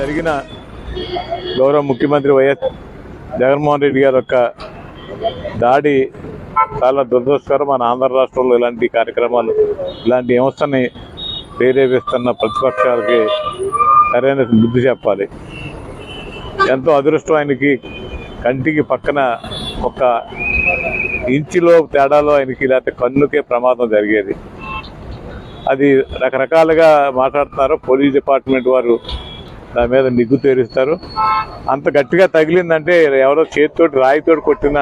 జరిగిన గౌరవ ముఖ్యమంత్రి వైఎస్ జగన్మోహన్ రెడ్డి గారి యొక్క దాడి చాలా దురదృష్టకరం. మన ఆంధ్ర రాష్ట్రంలో ఇలాంటి కార్యక్రమాలు ఇలాంటి వ్యవస్థని ప్రేరేపిస్తున్న ప్రతిపక్షాలకి సరైన బుద్ధి చెప్పాలి. ఎంతో అదృష్టం ఆయనకి. కంటికి పక్కన ఒక ఇంచులో తేడాలో ఆయనకి లేకపోతే కన్నుకే ప్రమాదం జరిగేది. అది రకరకాలుగా మాట్లాడుతున్నారు. పోలీస్ డిపార్ట్మెంట్ వారు దాని మీద నిగ్గు తేరుస్తారు. అంత గట్టిగా తగిలిందంటే ఎవరో చేతితోటి రాయితోటి కొట్టిన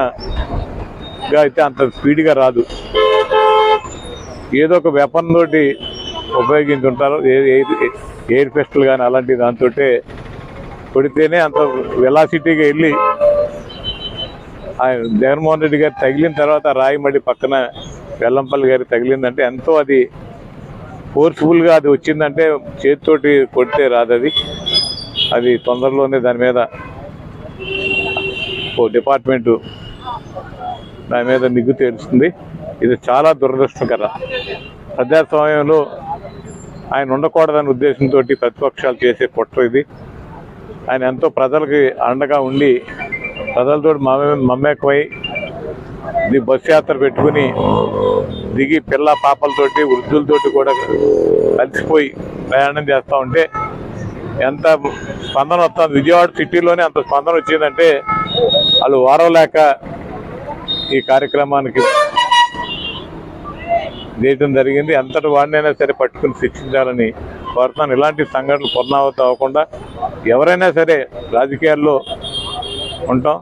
అయితే అంత స్పీడ్గా రాదు. ఏదో ఒక వెపన్ తోటి ఉపయోగించుంటారు. ఎయిర్ పిస్టల్ కానీ అలాంటి దాంతో కొడితేనే అంత వెలాసిటీగా వెళ్ళి ఆయన జగన్మోహన్ రెడ్డి గారు తగిలిన తర్వాత ఆ రాయి మళ్ళీ పక్కన వెల్లంపల్లి గారి తగిలిందంటే ఎంతో అది ఫోర్స్ఫుల్గా అది వచ్చిందంటే చేతితోటి కొడితే రాదు అది తొందరలోనే దాని మీద ఓ డిపార్ట్మెంటు దాని మీద నిగ్గు తేలుస్తుంది ఇది చాలా దురదృష్టకర. ప్రజాస్వామ్యంలో ఆయన ఉండకూడదనే ఉద్దేశంతో ప్రతిపక్షాలు చేసే కుట్ర ఇది. ఆయన ఎంతో ప్రజలకి అండగా ఉండి ప్రజలతో మమ్మేకమై మమేకమై ఇది బస్సు యాత్ర పెట్టుకుని దిగి పిల్ల పాపలతోటి వృద్ధులతోటి కూడా కలిసిపోయి ప్రయాణం చేస్తూ ఉంటే ఎంత స్పందన వస్తుంది? విజయవాడ సిటీలోనే అంత స్పందన వచ్చిందంటే వాళ్ళు వారవలేక ఈ కార్యక్రమానికి చేయడం జరిగింది. ఎంతటి వాడినైనా సరే పట్టుకుని శిక్షించాలని కోరుతున్నాను. ఇలాంటి సంఘటనలు పునరావృతం అవ్వకుండా ఎవరైనా సరే రాజకీయాల్లో ఉంటాం.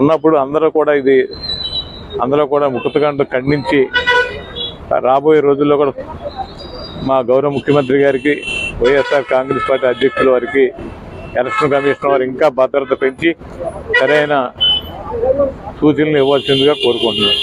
ఉన్నప్పుడు అందరూ కూడా ఇది అందరూ కూడా ముక్కుతగంట ఖండించి రాబోయే రోజుల్లో కూడా మా గౌరవ ముఖ్యమంత్రి గారికి వైఎస్ఆర్ కాంగ్రెస్ పార్టీ అధ్యక్షుల వారికి ఎలక్షన్ కమిషన్ వారు ఇంకా భద్రత పెంచి సరైన సూచనలు ఇవ్వాల్సిందిగా కోరుకుంటున్నాను.